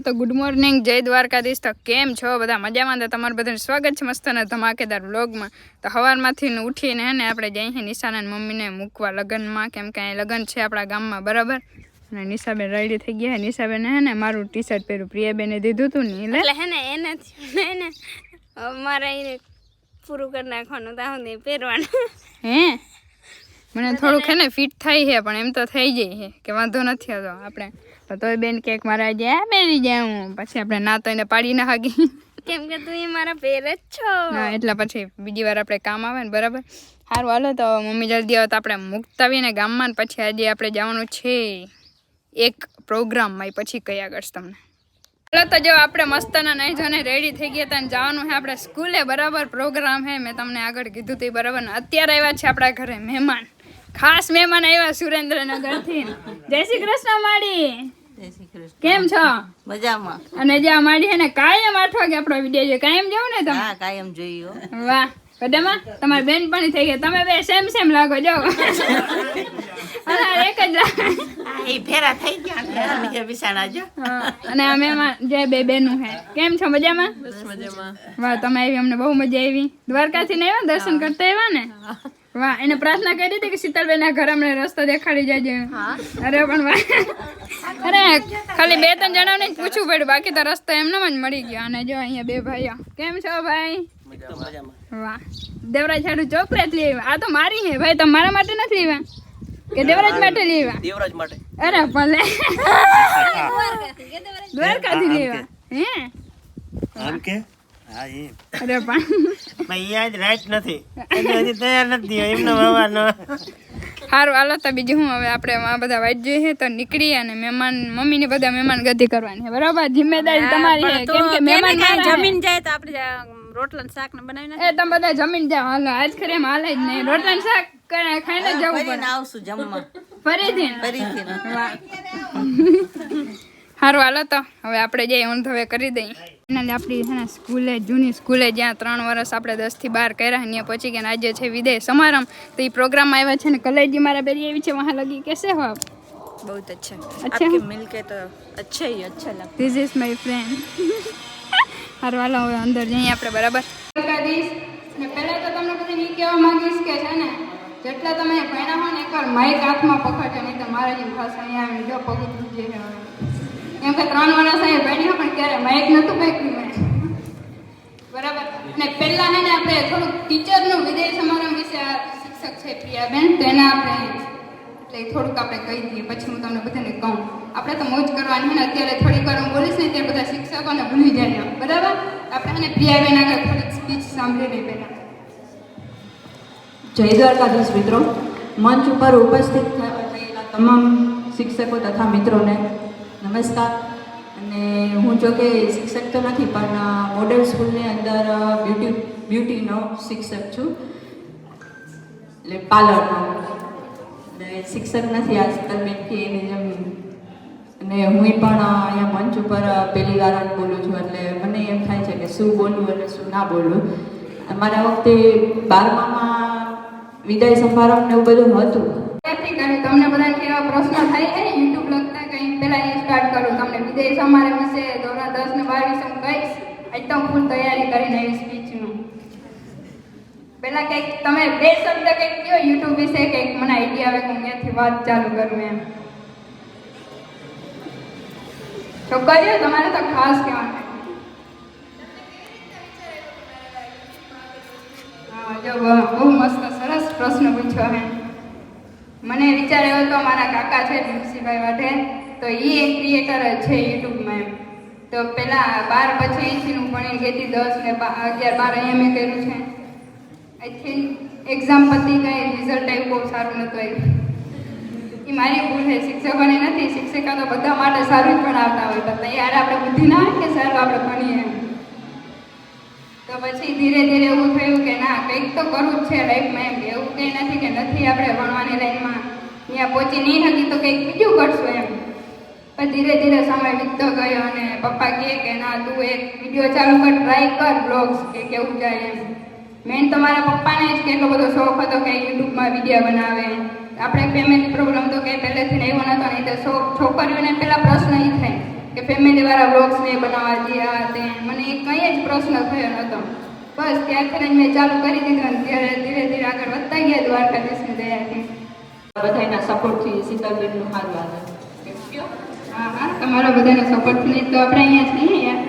તો good morning જય દ્વારકાધીશ. તો કેમ છો? બધા મજામાં? તો તમારું બધાને સ્વાગત છે મસ્ત અને ધમાકેદાર વ્લોગમાં તો સવારમાંથી ને ઉઠીને ને આપણે જઈએ નિશાના મમ્મીને મૂકવા લગ્નમાં. કેમ કે અહીં લગ્ન છે આપણા ગામમાં બરાબર? અને નિશાબેન રેડી થઈ ગયા નિશાબેન હે ને મારું ટી શર્ટ પહેર્યું. પ્રિયાબેને દીધું હતું ને એટલે હે ને એનાથી ને મારે એને પૂરું કરી નાખવાનું તો પહેરવાનું. હે? મને થોડુંક હે ને ફિટ થાય છે પણ એમ તો થઈ જાય છે કે વાંધો નથી આવતો. આપણે તો તોય બેન કેક મારા આજે આ પહેરી જાઉં પછી આપણે ના તો એને પાડી ના હાગી કેમ કે તું એ મારા પેર જ છો. ના એટલે પછી બીજી વાર આપણે કામ આવે ને બરાબર? સારું હાલો તો મમ્મી જલ્દી આવે તો આપણે મુકતા આવીને ગામમાં ને પછી આજે આપણે જવાનું છે એક પ્રોગ્રામમાં પછી કયા કરશ તમને. ચાલો તો જો આપણે મસ્તના નહીં જોને રેડી થઈ ગયા હતા ને જવાનું છે આપણે સ્કૂલે બરાબર પ્રોગ્રામ હે મેં તમને આગળ કીધું તે બરાબર અત્યારે આવ્યા છે આપણા ઘરે મહેમાન. ખાસ મહેમાન આવ્યા સુરેન્દ્રનગરથી. જય શ્રી કૃષ્ણ માડી જય શ્રી કૃષ્ણ. કેમ છો? મજામાં. અને જે આ માડી છે ને કાયમ આઠ વાગે આપણો વીડિયો છે કાયમ જવું ને તમે? હા કાયમ જોયું વાહ કદામાં તમારી બેન પણ થઈ ગઈ. તમે બે સેમ સેમ લાગો જો. અને આ એક જ એ ફેરા થઈ ગયા નીચે જો. અને અમે જે બે બેનું હે કેમ છો મજામાં? વાહ તમે આવી અમને બહુ મજા આવી. દ્વારકાથી ને આવ્યા દર્શન કરતા આવ્યા ને? વાહ એને પ્રાર્થના કરી હતી કે શીતલબેન ના ઘર અમને રસ્તો દેખાડી જાય અરે પણ વાહ. અરે ખાલી બે ત્રણ જણાને જ પૂછવું પડ્યું બાકી તો રસ્તો એમને જ મળી ગયો. અને જો અહીંયા બે ભાઈઓ. કેમ છો ભાઈ? વાહ. દેવરાજ છાડું ચોકલેટ લઈ આવ્યા આ તો મારી હે ભાઈ તો મારા માટે નથી લેવા? કે દેવરાજ માટે લેવા? દેવરાજ માટે. અરે ભલે. દ્વારકાથી લેવા. હે? આમ કે? અરે પણ. ભાઈ આજ રાઈટ નથી. હજી તૈયાર નથી એમનો વ્યવહારનો સારું હાલો તો બીજું હું હવે આપણે આ બધા વાઈટ જોઈએ તો નીકળી અને મહેમાન મમ્મી ને બધા મહેમાન ગતિ કરવાની બરાબર? જિમ્મેદારી તમારી છે. કેમ કે મહેમાન જમીન જાય તો આપણે રોટલા શાક ને બનાવી એ તમે બધા જમીન હાલો આજ ખરે એમ હાલે જ નહીં. રોટલા શાક ખાઈને જવું પડે. આવશું જમવા. ફરીથી ફરીથી સારું હાલો તો હવે આપણે જઈએ ઊંધ હવે કરી દઈએ. એના આપણી છે ને સ્કૂલે જૂની સ્કૂલે જ્યાં ત્રણ વર્ષ આપણે દસથી બાર કર્યા ત્યાં પહોંચી ગયા અને આજે છે વિદેય સમારંભ તો એ પ્રોગ્રામમાં આવ્યા છે ને કલેજી મારા બેરી એવી છે વહાં લગી કેસે હો આપ बहुत अच्छा अच्छा आपके मिलके तो अच्छा ही अच्छा लगा ધીસ ઇઝ માય ફ્રેન્ડ હારું હાલો હવે અંદર જઈએ આપણે બરાબર ને પહેલા તો તમને બધાને એ કહેવા માંગીશ કે છે ને જેટલા તમે ભણ્યા હો ને એકવાર માઇક હાથમાં પકડજો નહીં તો મારા જેમ ખાસ અહીંયા આવીને જો પગ તૂટી જાય હવે કેમ કે ત્રણ વર્ષ અહીંયા ભણ્યા પણ ક્યારે માઇક નહોતું પકડ્યું મેં. બરાબર? ને પહેલા હે ને આપણે થોડુંક ટીચરનું વિદાય સમારંભ વિશે આ શિક્ષક છે પ્રિયાબેન, તો એને આપણે એટલે થોડુંક આપણે કહી દઈએ. પછી હું તમને બધાને કહું. આપણે તો મોજ કરવાની ને, અત્યારે થોડીક વાર હું બોલીશ ને ત્યારે બધા શિક્ષકોને ભૂલી જાય. બરાબર? આપણે એને પ્રિયાબેન આગળ થોડીક સ્પીચ સાંભળી લઈએ પહેલાં. જય દ્વારકાધીશ મિત્રો. મંચ ઉપર ઉપસ્થિત થયેલા તમામ શિક્ષકો તથા મિત્રોને નમસ્કાર. અને હું જો કે શિક્ષક તો નથી, પણ મોડલ સ્કૂલની અંદર બ્યુટી બ્યુટીનો શિક્ષક છું. એટલે પાર્લરનો. એટલે શિક્ષક નથી આજકાલ કે એની જેમ, અને હું પણ અહીંયા મંચ ઉપર પહેલી વાર બોલું છું. એટલે મને એમ થાય છે કે શું બોલવું અને શું ના બોલવું. અમારા વખતે બારમામાં વિદાય સમારંભ ને એવું બધું હતું. તમને બધા કેવા પ્રશ્ન થાય છે? યુટ્યુબ પહેલા સ્ટાર્ટ કરું. તમને વિદેશ સમારંભ વિશે ધોરણ દસ ને બાર વિશે હું કહીશ એકદમ ફૂલ તૈયારી કરીને આવી સ્પીચનું પેલા કંઈક તમે બે શબ્દ કંઈક કહો યુટ્યુબ વિશે કંઈક મને આઈડિયા આવે કે હું ત્યાંથી વાત ચાલુ કરું એમ. છોકરીઓ તમારે તો ખાસ કહેવાનું. જો બહુ મસ્ત, સરસ પ્રશ્ન પૂછ્યો હે મને વિચાર એવો તો મારા કાકા છે, તુલસીભાઈ વાઢે. તો એ એક ક્રિએટર જ છે યુટ્યુબમાં એમ. તો પેલા બાર પછી અહીંથી હું ભણી ગઈ દસ ને અગિયાર બાર અહીંયા મેં કર્યું છે. અહીંથી એક્ઝામ પતી ગઈ રિઝલ્ટ આવ્યું બહુ સારું નહોતું આવ્યું એ મારી ભૂલ છે. શિક્ષકોને નથી શિક્ષકો તો બધા માટે સારું જ ભણાવતા હોય બધા યાર આપણે બુદ્ધિ ના હોય કે સારું આપણે ભણીએ તો પછી ધીરે ધીરે એવું થયું કે ના, કંઈક તો કરવું જ છે લાઈફમાં એમ. એવું કંઈ નથી કે નથી આપણે ભણવાની લાઈનમાં ત્યાં પહોંચી નહીં હતી તો કંઈક બીજું કરશું એમ. ધીરે ધીરે સમય વીતતો ગયો અને પપ્પા કહે કે ના તું એક વીડિયો ચાલુ કર ટ્રાય કર બ્લોગ્સ કે કેવું જાય એમ. મેન તો મારા પપ્પાને જ કેટલો બધો શોખ હતો કે યુટ્યુબમાં વીડિયો બનાવે. આપણે ફેમિલી પ્રોબ્લેમ તો કંઈ પહેલેથી એવો નહોતો નહીં તો શોખ છોકરીઓને પહેલાં પ્રશ્ન એ થાય કે ફેમિલીવાળા બ્લોગ્સ ને બનાવવા દે આ તે. મને એ કંઈ જ પ્રશ્ન થયો નહોતો બસ ત્યારથી જ મેં ચાલુ કરી દીધું અને ત્યારે ધીરે ધીરે આગળ વધતા ગયા દ્વારકાધીશની દયાથી. બધાના સપોર્ટથી શીતલબેનનું સારું આવે હા હા તમારા બધાના સપોર્ટથી તો આપણે અહીંયા છીએ યાર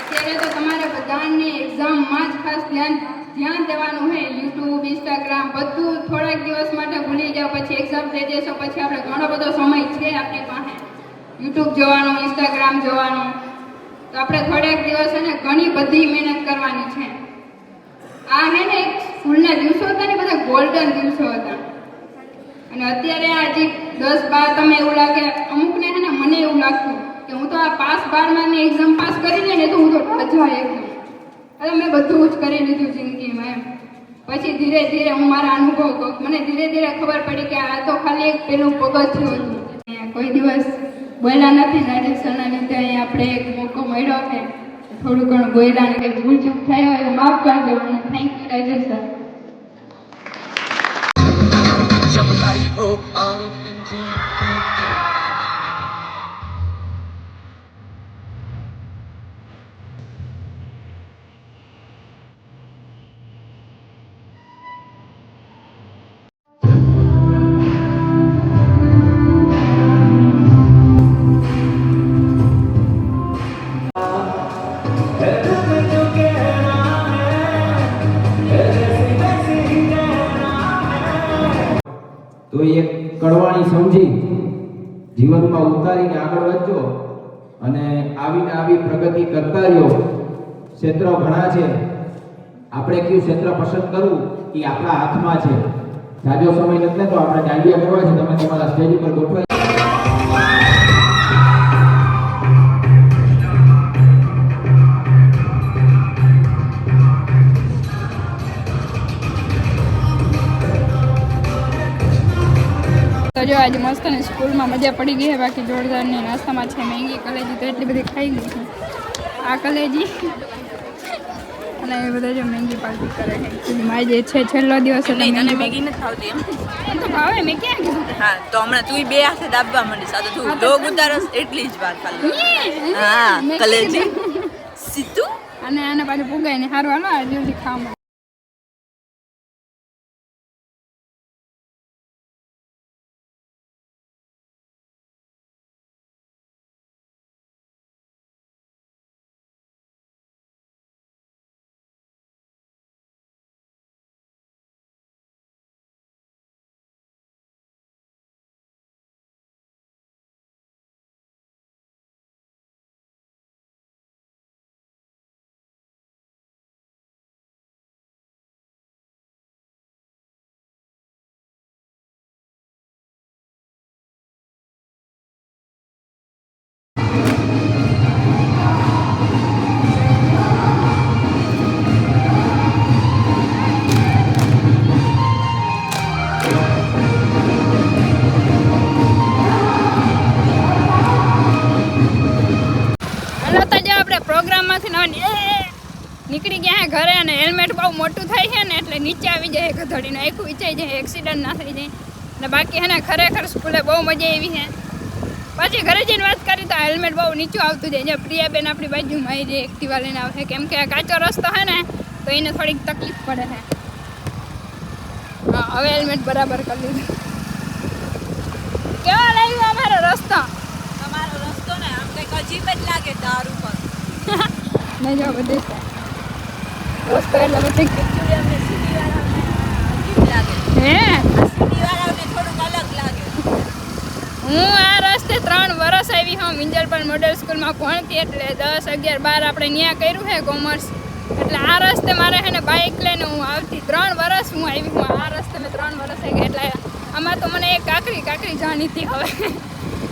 અત્યારે તો તમારે બધાની એક્ઝામમાં જ ખાસ ધ્યાન ધ્યાન દેવાનું હોય. યુટ્યુબ ઇન્સ્ટાગ્રામ બધું થોડાક દિવસ માટે ભૂલી જાઓ. પછી એક્ઝામ દઈ દેશો પછી આપણે ઘણો બધો સમય છે આપણી પાસે. યુટ્યુબ જોવાનો ઇન્સ્ટાગ્રામ જોવાનો. તો આપણે થોડાક દિવસ અને ઘણી બધી મહેનત કરવાની છે. આ હે ને સ્કૂલના દિવસો હતા ને બધા ગોલ્ડન દિવસો હતા. અને અત્યારે આજે દસ બાર તમે એવું લાગે, અમુકને છે ને મને એવું લાગતું કે હું તો આ પાસ બારમાં ની એક્ઝામ પાસ કરી લઈને તો હું તો રજા એકદમ હવે મેં બધું જ કરી લીધું જિંદગીમાં એમ. પછી ધીરે ધીરે હું મારા અનુભવ કહું મને ધીરે ધીરે ખબર પડી કે આ તો ખાલી એક પેલું પગથિયું હતું. કોઈ દિવસ બોલ્યા નથી રાજેશ સરના લીધે અહીંયા આપણે એક મોકો મળ્યો છે. થોડું ઘણું બોલ્યા ને કંઈ ભૂલ ચૂક થઈ હોય માફ કરી દેવું અને થેન્ક યુ રાજેશ સર તો ક્ષેત્ર ઘણા છે. આપણે કયું ક્ષેત્ર પસંદ કરવું? એ આપણા હાથમાં છે. જાજો સમય નથી તો આપણે ડાંડિયા કરવા છે, તમે તમારા સ્ટેજ ઉપર ગોઠવાય. જો આજે મસ્ત ને સ્કૂલમાં મજા પડી ગઈ બાકી જોરદારની નાસ્તામાં છે મેંગી, કલેજી, તો એટલી બધી ખાઈ ગઈ છે આ કલેજી અને એ બધા જો મેગી પાર્ટી કરે છે. મારે જે છે છેલ્લો દિવસ એટલે તને મેગી નથી ખાવતી એમ? તો ભાવે મેં ક્યાં કીધું? હા તો હમણાં તું બે હાથે દાબવા માંડી આ તો ડોગ ઉતારસ એટલી જ વાર ખાલી. હા? કલેજી. સીધું? અને આને પાછું પુગાઈને ને સારું હાલો આ જલ્દી ખાવા નીકળી ગયા ઘરે અને હેલ્મેટ બહુ મોટું થાય છે ને એટલે નીચે આવી જાય ગધડીને. આખું વિચાઈ જાય એક્સિડન્ટ ના થઈ જાય. અને બાકી એને ખરેખર સ્કૂલે બહુ મજા આવી છે પછી ઘરે જઈને વાત કરી તો હેલ્મેટ બહુ નીચું આવતું જાય. પ્રિયાબેન આપણી બાજુમાં આવી જાય એક્ટિવા લઈને આવે કેમ કે કાચો રસ્તો છે ને તો એને થોડીક તકલીફ પડે છે હવે હેલ્મેટ બરાબર કરી લીધું. કેવા લાગ્યો અમારો રસ્તો? તમારો રસ્તો ને આમ કંઈક અજીબ જ લાગે દારૂ પર. નહીં જો બધે રસ્તો એટલે બધી એકચ્યુઅલી અમને સિટીવાળાને અજીબ લાગે હે આ રસ્તે ત્રણ વર્ષ આવી હું મિંજલપાલ મોડલ સ્કૂલમાં ભણતી એટલે દસ, અગિયાર, બાર આપણે ન્યા કર્યું છે કોમર્સ એટલે આ રસ્તે મારે છે ને બાઇક લઈને હું આવતી ત્રણ વર્ષ હું આવી હું આ રસ્તે મેં ત્રણ વર્ષ આવી એટલે આમાં તો મને એક કાકરી કાકરી જાણીતી હવે.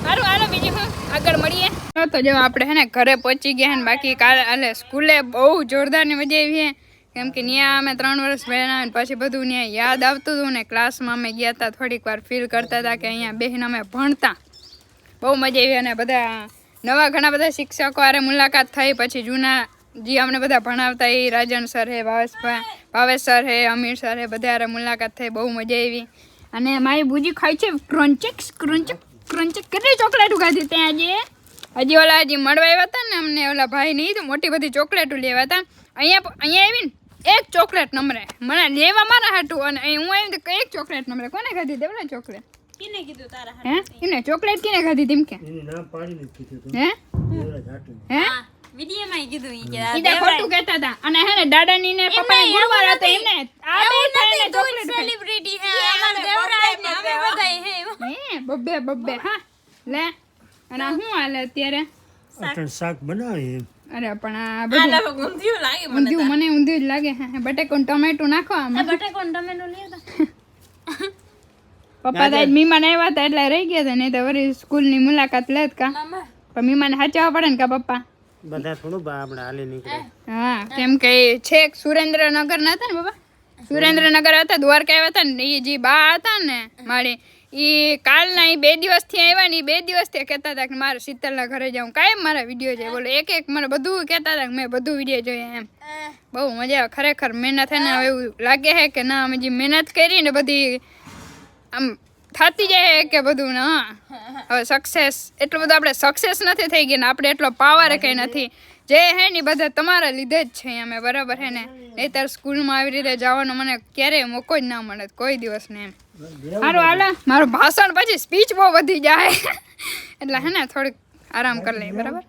સારું હાલો, બીજી હું આગળ મળીએ. તો જો આપણે હે ને ઘરે પહોંચી ગયા ને બાકી કાલે સ્કૂલે બહુ જોરદારની મજા આવી છે કેમ કે ત્યાં અમે ત્રણ વર્ષ પહેલા પછી બધું ત્યાં યાદ આવતું હતું ને ક્લાસમાં અમે ગયા હતા થોડીક વાર ફીલ કરતા હતા કે અહીંયા બેહીને અમે ભણતા. બહુ મજા આવી અને બધા નવા ઘણા બધા શિક્ષકો આરે મુલાકાત થઈ, પછી જૂના જે અમને બધા ભણાવતા એ રાજન સર હે ભાવેશભાઈ ભાવેશ સર હે, અમીર સર હે, બધા હારે મુલાકાત થઈ, બહુ મજા આવી. અને મારી બુજી ખાય છે ક્રંચક ક્રંચિક ક્રંચિક કેટલી ચોકલેટ ખાધી ત્યાં આજે હજી ઓલા હજી મળવા આવ્યા હતા ને અમને ઓલા ભાઈ નહીં તો મોટી બધી ચોકલેટો લેવા હતા અહીંયા અહીંયા આવીને એક ચોકલેટ નમરે મને લેવા મારા હાટું અને હું એમ તો એક ચોકલેટ નમરે કોને ખાધી દેવલા ચોકલેટ. કિને કીધું તારા હે? એને ચોકલેટ કિને ખાધી તેમ કે? એની નામ પાડીને જ કીધું હે? દેવરાજ હાટુ હે વીડિયો માં કીધું ઈ કે ઈ ખોટું કહેતા હતા. અને હે ને દાદાની ને પપ્પાની ગુરુવાર હતો એમને આ બે થઈને ચોકલેટ સેલિબ્રિટી હે અમાર દેવરાજ ને અમે બધાય હે. હે બબ્બે બબ્બે હા. લે અને હું હાલે અત્યારે? શાક બનાવે એમ? અરે પણ આ બધું ઊંધિયું લાગે મને ઊંધિયું મને ઊંધિયું જ લાગે. હે બટેકું ટમેટું નાખો આમાં. બટેકોન ને નહીં પપ્પા તો મીમાન આવ્યા હતા એટલે રહી ગયા હતા નહીં તો વળી સ્કૂલની મુલાકાત લેત કા. મામા. પણ મીમાને સાચવવા પડે ને કા પપ્પા? બધા થોડું બા આપણે હાલી નીકળે. હા કેમ કે છેક સુરેન્દ્રનગર ના હતા ને બાબા સુરેન્દ્રનગર હતા દ્વારકા આવ્યા હતા ને એ જે બા હતા ને મારી એ કાલના એ બે દિવસથી આવ્યા ને એ બે દિવસથી કહેતા હતા કે મારે શીતલના ઘરે જાઉં. કાયમ મારા વીડિયો છે બોલો એક એક મને બધું કહેતા હતા કે મેં બધું વીડિયો જોયા એમ. બહુ મજા આવે. ખરેખર મહેનત હે ને હવે એવું લાગે છે કે ના અમે જે મહેનત કરી ને બધી આમ થતી જાય કે બધું ના હવે સક્સેસ એટલું બધું આપણે સક્સેસ નથી થઈ ગયું ને આપણે એટલો પાવર કંઈ નથી. જે હે ને બધા તમારા લીધે જ છે અમે, બરાબર હે ને? નહીતર સ્કૂલમાં આવી રીતે જવાનો મને ક્યારેય મોકો જ ના મળે, કોઈ દિવસ ને એમ. સારું હાલ. મારું ભાષણ પછી સ્પીચ બહુ વધી જાય. એટલે હે ને, થોડીક આરામ કરી લઈએ, બરાબર?